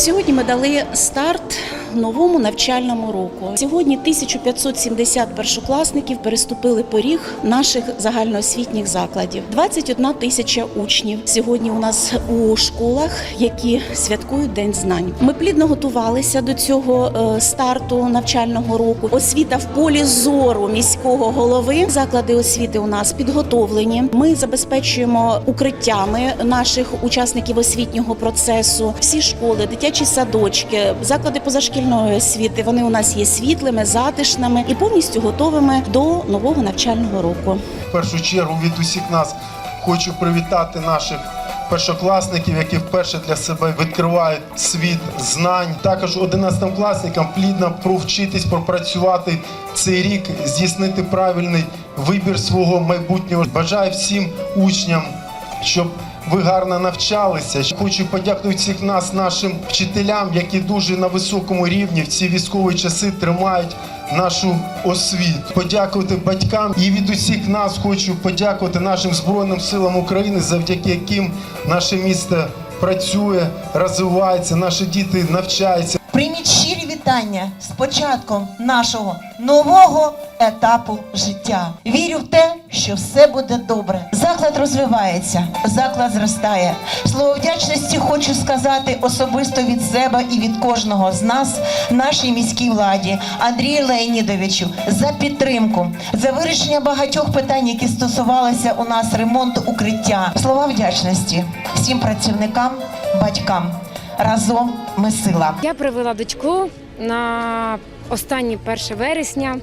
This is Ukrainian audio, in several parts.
Сьогодні ми дали старт новому навчальному року. Сьогодні 1570 першокласників переступили поріг наших загальноосвітніх закладів. 21 тисяча учнів сьогодні у нас у школах, які святкують День знань. Ми плідно готувалися до цього е, старту навчального року. Освіта в полі зору міського голови. Заклади освіти у нас підготовлені. Ми забезпечуємо укриттями наших учасників освітнього процесу. Всі школи, дитячі садочки, заклади позашкільної освіти. Вони у нас є світлими, затишними і повністю готовими до нового навчального року. В першу чергу від усіх нас хочу привітати наших першокласників, які вперше для себе відкривають світ знань. Також 11 класникам плідно провчитись, пропрацювати цей рік, здійснити правильний вибір свого майбутнього. Бажаю всім учням, щоб ви гарно навчалися. Хочу подякувати всіх нас, нашим вчителям, які дуже на високому рівні в ці військові часи тримають нашу освіту. Подякувати батькам і від усіх нас хочу подякувати нашим збройним силам України, завдяки яким наше місто працює, розвивається, наші діти навчаються. Прийміть щирі вітання з початком нашого нового етапу життя. Вірю в те, що все буде добре. Розвивається, заклад зростає. Слово вдячності хочу сказати особисто від себе і від кожного з нас, нашій міській владі, Андрію Леонідовичу, за підтримку, за вирішення багатьох питань, які стосувалися у нас ремонту укриття. Слова вдячності всім працівникам, батькам. Разом ми сила. Я привела дочку на останнє 1 вересня.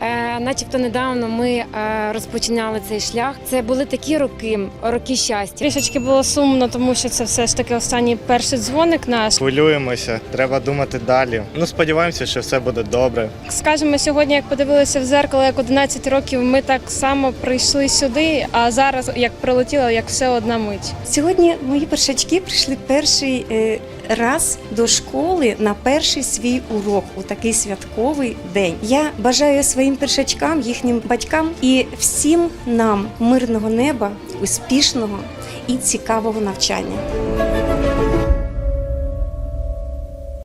Е, начебто недавно ми е, розпочинали цей шлях. Це були такі роки, роки щастя. Трішечки було сумно, тому що це все ж таки останній перший дзвоник наш. Хвилюємося, треба думати далі. Ну сподіваємося, що все буде добре. Скажемо, сьогодні, як подивилися в зеркало, як 11 років, ми так само прийшли сюди, а зараз як прилетіло, як все одна мить. Сьогодні мої першачки прийшли перший е, раз до школи на перший свій урок у такий святковий день. Я бажаю своїм першачкам, їхнім батькам і всім нам мирного неба, успішного і цікавого навчання.